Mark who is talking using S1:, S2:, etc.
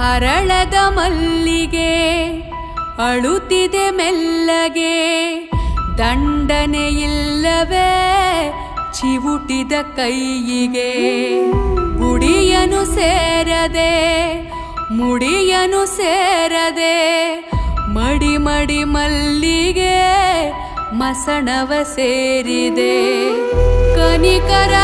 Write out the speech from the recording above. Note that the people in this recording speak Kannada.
S1: ಅರಳದ ಮಲ್ಲಿಗೆ, ಅಳುತ್ತಿದೆ ಮೆಲ್ಲಗೆ. ದಂಡನೆ ಇಲ್ಲವೇ ಚಿವುಟಿದ ಕೈಯಿಗೆ. ಗುಡಿಯನು ಸೇರದೆ, ಮುಡಿಯನು ಸೇರದೆ ಮಡಿ ಮಡಿ ಮಲ್ಲಿಗೆ ಮಸಣವ ಸೇರಿದೆ. ಕನಿಕರ